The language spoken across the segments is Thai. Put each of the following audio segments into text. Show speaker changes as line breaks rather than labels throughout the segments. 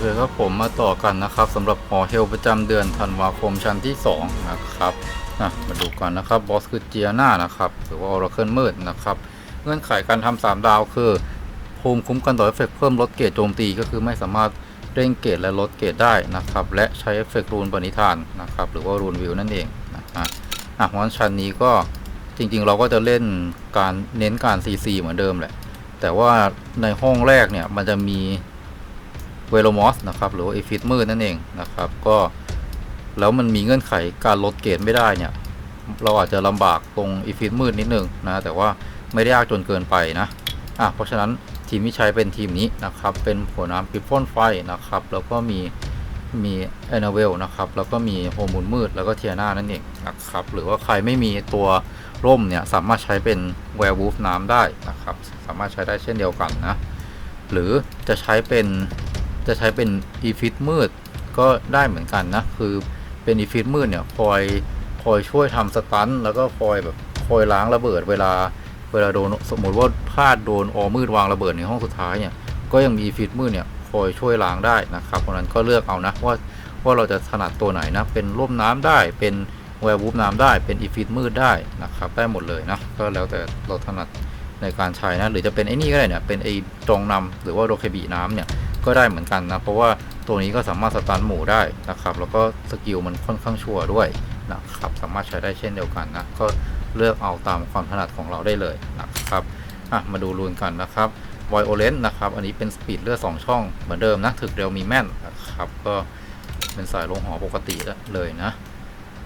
เคครับผมมาต่อกันนะครับสำหรับหอเฮลประจำเดือนธันวาคมชั้นที่ 2 นะครับอะมาดูกันนะครับบอสคือเจียนานะครับหรือว่า Oracle มืดนะครับ เงื่อนไขการทำสามดาวคือภูมิคุ้มกันต่อเอฟเฟกต์เพิ่มลดเกรดโจมตีก็คือไม่สามารถเร่งเกรดและลดเกรดได้นะครับ และใช้เอฟเฟกต์รูนปณิธานนะครับ หรือว่ารูนวิวนั่นเองนะฮะอะเพราะฉะนั้นชั้นนี้ก็จริงๆ เราก็จะเล่นการเน้นการ CC เหมือนเดิมแหละแต่ว่าในห้องแรกเนี่ยมันจะมี เวโลมอสนะครับหรือว่าอีฟิตมืดนั่นเองนะครับก็แล้วมันมีเงื่อนไขการลดเกรดไม่ได้เนี่ย เราอาจจะลำบากตรงอีฟิตมืดนิดนึงนะ แต่ว่าไม่ได้ยากจนเกินไปนะอะเพราะฉะนั้นทีมที่ใช้เป็นทีมนี้นะครับ เป็นหัวน้ำปิดพ่นไฟนะครับ แล้วก็มีมีแอนนาเวลนะครับ แล้วก็มีโฮมูลมืด แล้วก็เทียนานั่นเองนะครับ หรือว่าใครไม่มีตัวร่มเนี่ย สามารถใช้เป็นแวร์วูฟน้ำได้นะครับ สามารถใช้ได้เช่นเดียวกันนะ หรือจะใช้เป็น จะใช้เป็นอีฟิตมืดก็ได้เหมือนกันนะ คือเป็นอีฟิตมืดเนี่ยคอยคอยช่วยทำสตันแล้วก็คอยแบบคอยล้างระเบิดเวลาเวลาโดนสมมติว่าพลาดโดนออมืดวางระเบิดในห้องสุดท้ายเนี่ยก็ยังมีอีฟิตมืดเนี่ยคอยช่วยล้างได้นะครับเพราะนั้นก็เลือกเอานะว่าว่าเราจะถนัดตัวไหนนะเป็นร่มน้ำได้เป็นแวร์วูฟน้ำได้เป็นอีฟิตมืดได้นะครับได้หมดเลยนะก็แล้วแต่เราถนัดในการใช้นะหรือจะเป็นไอ้นี่ก็ได้เนี่ยเป็นไอ้จงนำหรือว่าโรเคบีน้ำเนี่ย ก็ได้เหมือนกันนะ เพราะว่าตัวนี้ก็สามารถสตันหมู่ได้นะครับ แล้วก็สกิลมันค่อนข้างชัวร์ด้วยนะครับ สามารถใช้ได้เช่นเดียวกันนะ ก็เลือกเอาตามความถนัดของเราได้เลยนะครับมาดูรูนกันนะครับไวโอเลนนะครับ อันนี้เป็นสปีดเลือด 2 ช่องเหมือนเดิมนะ ถึกเร็วมีแม่นนะครับ ก็เป็นสายลงหอปกติเลยนะ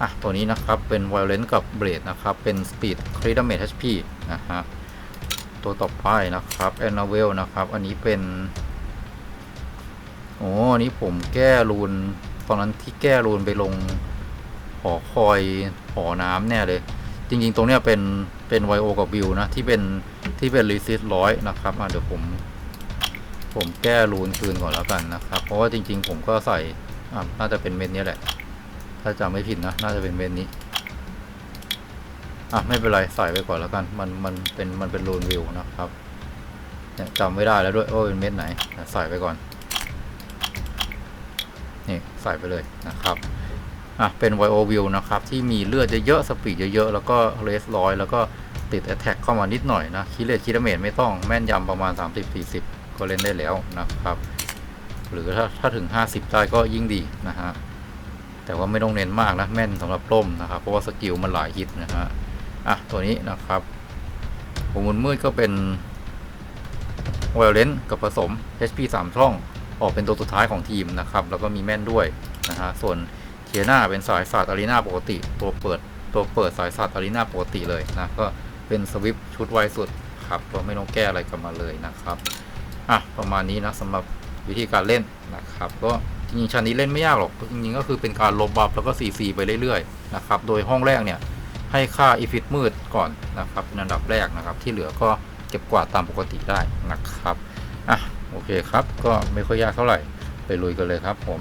อะตัวนี้นะครับ เป็นไวโอเลนกับเบรดนะครับ เป็นสปีดคริดเมท HP นะฮะ ตัวต่อไปนะครับแอนนาเวลนะครับ อันนี้เป็น อ้อันนี้ผมแก้รูนตอนนั้นที่แก้รูนไปลงหอคอยหอน้ำแน่เลย จริง ๆ ตรงเนี้ยเป็นเป็นไวโอกับวิวนะ ที่เป็นที่เป็นรีซิสร้อยนะครับอะเดี๋ยวผม ผมแก้รูนคืนก่อนแล้วกันนะครับ เพราะว่าจริง ๆ ผมก็ใส่อะน่าจะเป็นเม็ดนี้แหละ ถ้าจำไม่ผิดนะ น่าจะเป็นเม็ดนี้อะไม่เป็นไรใส่ไปก่อนแล้วกัน มันมันเป็นมันเป็นรูนวิวนะครับเนี่ยจำไม่ได้แล้วด้วยว่าเป็นเม็ดไหนใส่ไปก่อน นี่ใส่ไปเลยนะครับอะเป็นไวโอวิวนะครับ ที่มีเลือดเยอะๆสปีดเยอะๆ แล้วก็เรสร้อยแล้วก็ติดแอ t แทกเข้ามานิดหน่อยนะคิเลตคิดเมตไม่ต้องแม่นยำประมาณ 30-40 ก็เล่นได้แล้วนะครับ หรือถ้าถ้าถึง 50 ได้ก็ยิ่งดีนะฮะแต่ว่าไม่ต้องเน้นมากนะแม่นสำหรับร่มนะครับ เพราะว่าสกิลมันหลายฮิตนะฮะอะตัวนี้นะครับวงมุนมืดก็เป็นไวโอเลนกับผสม HP 3ช่อง ออกเป็นตัวสุดท้ายของทีมนะครับ แล้วก็มีแม่นด้วยนะฮะส่วนเทียนาเป็นสายศาสตร์อารีนาปกติ ตัวเปิดตัวเปิดสายศาสตร์อารีนาปกติเลยนะก็เป็นสวิปชุดไวสุดครับก็ไม่ต้องแก้อะไรกันมาเลยนะครับอะประมาณนี้นะสำหรับวิธีการเล่นนะครับ ก็จริงๆชั้นนี้เล่นไม่ยากหรอกจริงๆก็คือเป็นการลบบัฟแล้วก็ CC ไปเรื่อยๆนะครับโดยห้องแรกเนี่ยให้ค่าอีฟิตมืดก่อนนะครับเป็นอันดับแรกนะครับ ที่เหลือก็เก็บกวาดตามปกติได้นะครับ โอเคครับ ก็ไม่ค่อยยากเท่าไหร่ ไปลุยกันเลยครับผม